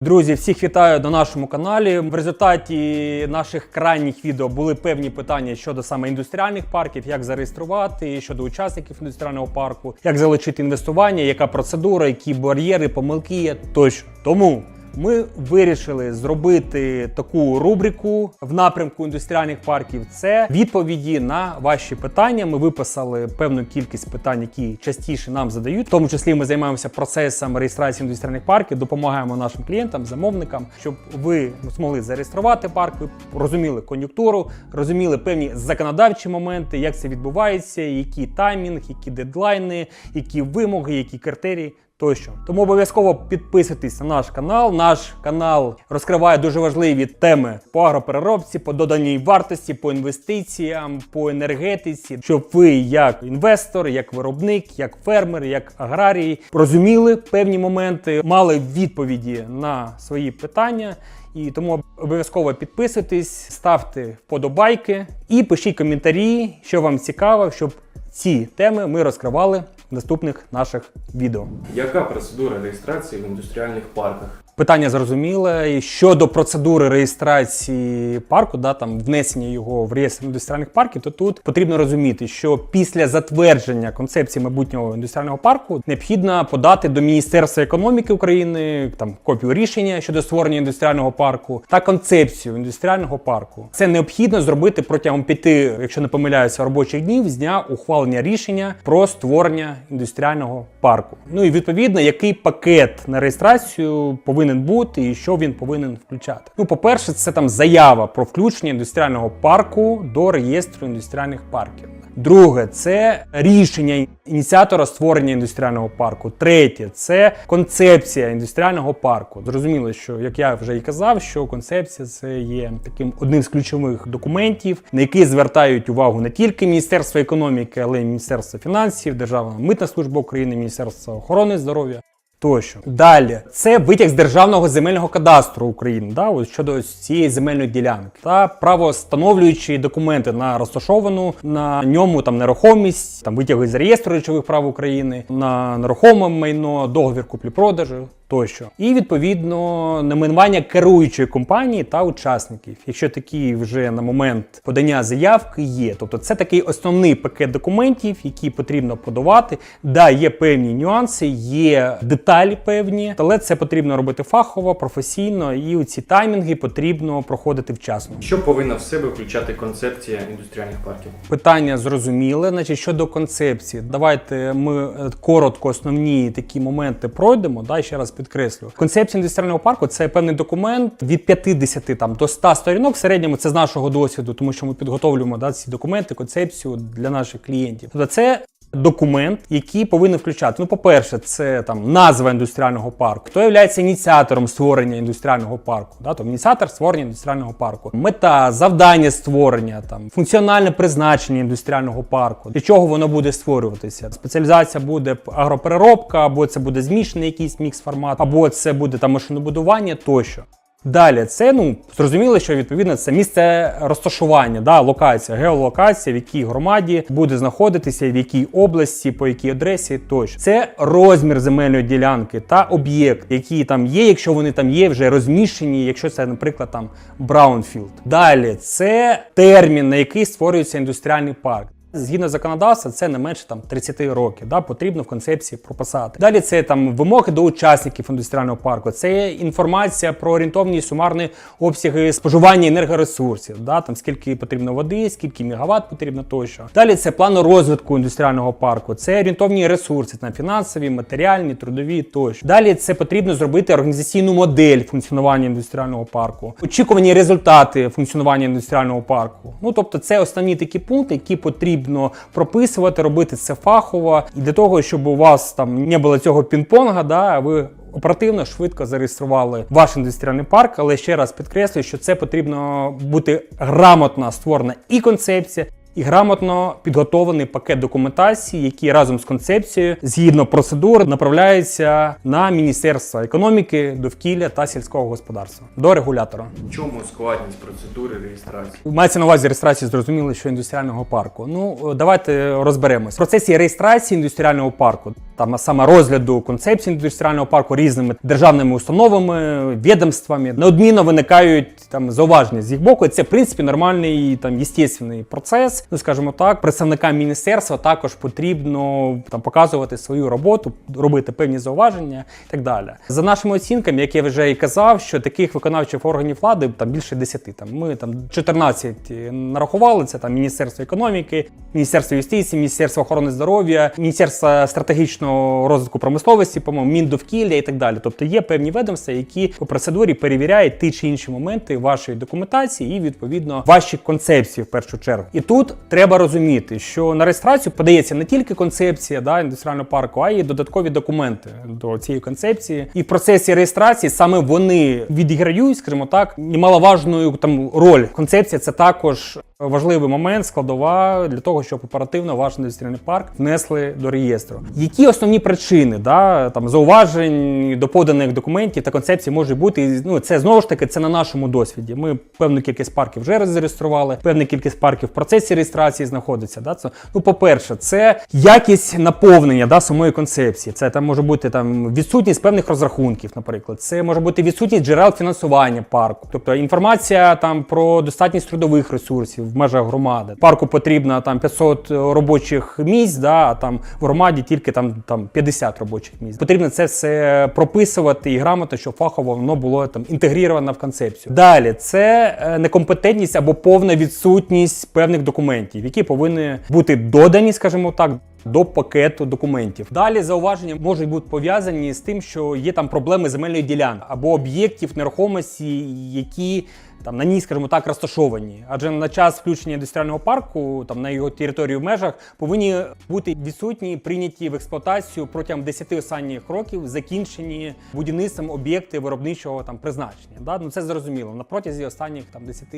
Друзі, всіх вітаю на нашому каналі. В результаті наших крайніх відео були певні питання щодо саме індустріальних парків, як зареєструвати, щодо учасників індустріального парку, як залучити інвестування, яка процедура, які бар'єри, помилки є тощо. Тому ми вирішили зробити таку рубрику в напрямку індустріальних парків. Це відповіді на ваші питання. Ми виписали певну кількість питань, які частіше нам задають. В тому числі ми займаємося процесом реєстрації індустріальних парків, допомагаємо нашим клієнтам, замовникам, щоб ви змогли зареєструвати парк, ви розуміли кон'юнктуру, розуміли певні законодавчі моменти, як це відбувається, який таймінг, які дедлайни, які вимоги, які критерії. Тощо тому обов'язково підписуйтесь на наш канал. Наш канал розкриває дуже важливі теми по агропереробці, по доданій вартості, по інвестиціям, по енергетиці, щоб ви, як інвестор, як виробник, як фермер, як аграрій, розуміли певні моменти, мали відповіді на свої питання. І тому обов'язково підписуйтесь, ставте вподобайки і пишіть коментарі, що вам цікаво, щоб ці теми ми розкривали наступних наших відео. Яка процедура реєстрації в індустріальних парках? Питання зрозуміле. Щодо процедури реєстрації парку, да, там внесення його в реєстр індустріальних парків, то тут потрібно розуміти, що після затвердження концепції майбутнього індустріального парку необхідно подати до Міністерства економіки України там копію рішення щодо створення індустріального парку та концепцію індустріального парку. Це необхідно зробити протягом п'яти, якщо не помиляюся, робочих днів з дня ухвалення рішення про створення індустріального парку. Ну і відповідно, який пакет на реєстрацію повинен бути і що він повинен включати. Ну, по-перше, це там заява про включення індустріального парку до реєстру індустріальних парків. Друге, це рішення ініціатора створення індустріального парку. Третє це концепція індустріального парку. Зрозуміло, що як я вже і казав, що концепція це є таким одним з ключових документів, на які звертають увагу не тільки Міністерство економіки, але й Міністерство фінансів, Державна митна служба України, Міністерство охорони здоров'я. Тощо далі це витяг з державного земельного кадастру України, да, ось щодо цієї земельної ділянки та правостановлюючі документи на розташовану на ньому там нерухомість, там витяги з реєстру речових прав України, на нерухоме майно, договір куплі-продажу. Тощо, і відповідно найменування керуючої компанії та учасників, якщо такі вже на момент подання заявки є. Тобто це такий основний пакет документів, які потрібно подавати. Да, є певні нюанси, є деталі певні, але це потрібно робити фахово, професійно, і у ці таймінги потрібно проходити вчасно. Що повинна в себе включати концепція індустріальних парків? Питання зрозуміле. Значить, щодо концепції, давайте ми е, коротко основні такі моменти пройдемо. Да, ще раз підкреслю. Концепція індустріального парку це певний документ від 50 там до 100 сторінок. В середньому це з нашого досвіду, тому що ми підготовлюємо да, ці документи, концепцію для наших клієнтів. Тобто це. Документ, який повинен включати. Ну, по-перше, це там назва індустріального парку. Хто є ініціатором створення індустріального парку? Да? Тобто ініціатор створення індустріального парку, мета, завдання створення, там функціональне призначення індустріального парку, для чого воно буде створюватися. Спеціалізація буде агропереробка, або це буде змішаний якийсь мікс формат, або це буде там машинобудування тощо. Далі це ну зрозуміло, що відповідно це місце розташування, да, локація, геолокація, в якій громаді буде знаходитися, в якій області, по якій адресі тощо. Це розмір земельної ділянки та об'єкт, які там є, якщо вони там є, вже розміщені, якщо це, наприклад, там Браунфілд. Далі це термін, на який створюється індустріальний парк. Згідно законодавства, це не менше там 30 років. Да, потрібно в концепції прописати. Далі це там вимоги до учасників індустріального парку. Це інформація про орієнтовні сумарні обсяги споживання енергоресурсів. Да, там скільки потрібно води, скільки мегаватт потрібно тощо. Далі це план розвитку індустріального парку. Це орієнтовні ресурси, там фінансові, матеріальні, трудові тощо. Далі це потрібно зробити організаційну модель функціонування індустріального парку, очікувані результати функціонування індустріального парку. Ну тобто, це основні такі пункти, які потрібно прописувати, робити це фахово, і для того, щоб у вас там не було цього пінг-понга, да, ви оперативно швидко зареєстрували ваш індустріальний парк. Але ще раз підкреслюю, що це потрібно бути грамотно створена і концепція. І грамотно підготовлений пакет документації, який разом з концепцією, згідно процедур, направляється на Міністерство економіки, довкілля та сільського господарства до регулятора. В чому складність процедури реєстрації? Мається на увазі реєстрації, зрозуміло, що індустріального парку. Ну давайте розберемось. В процесі реєстрації індустріального парку, там саме розгляду концепції індустріального парку різними державними установами, відомствами, неодмінно виникають там зауваження з їх боку. Це в принципі нормальний там естественний процес. Ну скажімо так, представникам міністерства також потрібно там показувати свою роботу, робити певні зауваження і так далі. За нашими оцінками, як я вже і казав, що таких виконавчих органів влади там більше 10. Там ми там 14 нарахували. Це там Міністерство економіки, Міністерство юстиції, Міністерство охорони здоров'я, Міністерство стратегічного розвитку промисловості, по-моєму, Міндовкілля і так далі. Тобто є певні ведомства, які по процедурі перевіряють ті чи інші моменти вашої документації і відповідно ваші концепції в першу чергу. І тут треба розуміти, що на реєстрацію подається не тільки концепція да, індустріального парку, а й додаткові документи до цієї концепції. І в процесі реєстрації саме вони відіграють, скажімо так, немаловажну там роль. Концепція це також. Важливий момент, складова для того, щоб оперативно ваш індустріальний парк внесли до реєстру. Які основні причини да, там, зауважень до поданих документів та концепцій може бути? Ну, це знову ж таки це на нашому досвіді. Ми певну кількість парків вже зареєстрували, певна кількість парків в процесі реєстрації знаходиться. Да? Це, ну, по-перше, це якість наповнення да, самої концепції. Це там може бути там відсутність певних розрахунків, наприклад. Це може бути відсутність джерел фінансування парку, тобто інформація там про достатність трудових ресурсів в межах громади. Парку потрібно там 500 робочих місць, да, а там в громаді тільки там, там 50 робочих місць. Потрібно це все прописувати і грамотно, щоб фахово воно було там інтегріровано в концепцію. Далі це е, некомпетентність або повна відсутність певних документів, які повинні бути додані, скажімо так. До пакету документів. Далі зауваження можуть бути пов'язані з тим, що є там проблеми земельної ділянки або об'єктів нерухомості, які там на ній, скажімо так, розташовані. Адже на час включення індустріального парку, там на його території в межах, повинні бути відсутні, прийняті в експлуатацію протягом 10 останніх років, закінчені будівництвом об'єкти виробничого там призначення. Да? Ну це зрозуміло на протязі останніх там 10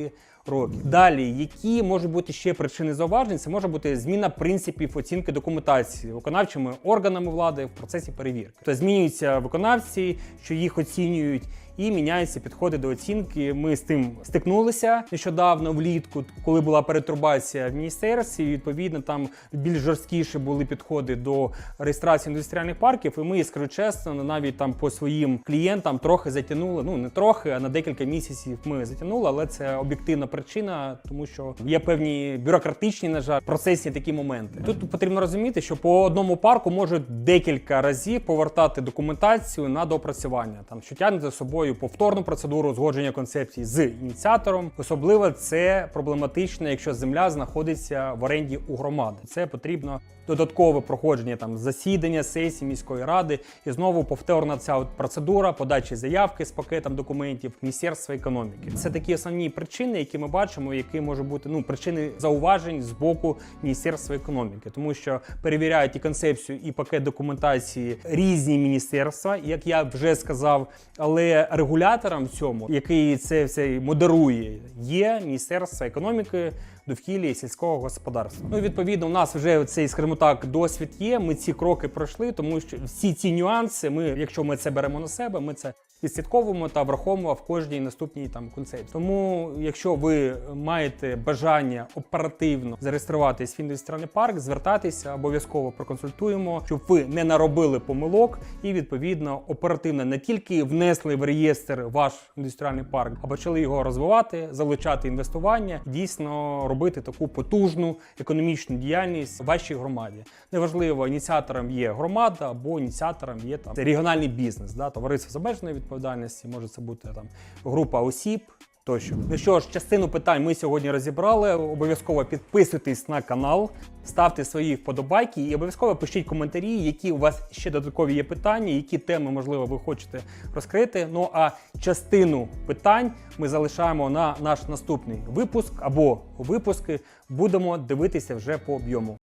років. Далі, які можуть бути ще причини зауважень, це може бути зміна принципів оцінки документації виконавчими органами влади в процесі перевірки. Тобто змінюються виконавці, що їх оцінюють. І міняються підходи до оцінки. Ми з тим стикнулися нещодавно влітку, коли була перетурбація в міністерстві. Відповідно, там більш жорсткіші були підходи до реєстрації індустріальних парків. І ми, скажу чесно, навіть там по своїм клієнтам трохи затягнули. Ну не трохи, а на декілька місяців ми затягнули, але це об'єктивна причина, тому що є певні бюрократичні, на жаль, процесні такі моменти. Тут потрібно розуміти, що по одному парку можуть декілька разів повертати документацію на доопрацювання, там що тягне за собою повторну процедуру узгодження концепції з ініціатором. Особливо це проблематично, якщо земля знаходиться в оренді у громади. Це потрібно додаткове проходження там засідання сесії міської ради і знову повторна ця от процедура подачі заявки з пакетом документів Міністерства економіки. Це такі основні причини, які ми бачимо, які можуть бути ну причини зауважень з боку Міністерства економіки, тому що перевіряють і концепцію, і пакет документації різні міністерства, як я вже сказав, але регулятором в цьому, який це все модерує, є Міністерство економіки. Довкілля і сільського господарства. Ну, відповідно, у нас вже цей, скажімо так, досвід є. Ми ці кроки пройшли, тому що всі ці нюанси, ми, якщо ми це беремо на себе, ми це відслідковуємо та враховуємо в кожній наступній там концепції. Тому, якщо ви маєте бажання оперативно зареєструватись в індустріальний парк, звертайтеся, обов'язково проконсультуємо, щоб ви не наробили помилок і відповідно оперативно не тільки внесли в реєстр ваш індустріальний парк, а почали його розвивати, залучати інвестування, дійсно робити таку потужну економічну діяльність в вашій громаді. Неважливо, ініціатором є громада або ініціатором є там регіональний бізнес, да, товариство з обмеженої відповідальності, може це бути там група осіб. Тощо, ну що ж, частину питань ми сьогодні розібрали. Обов'язково підписуйтесь на канал, ставте свої вподобайки і обов'язково пишіть коментарі, які у вас ще додаткові є питання, які теми, можливо, ви хочете розкрити. Ну а частину питань ми залишаємо на наш наступний випуск або випуски. Будемо дивитися вже по об'єму.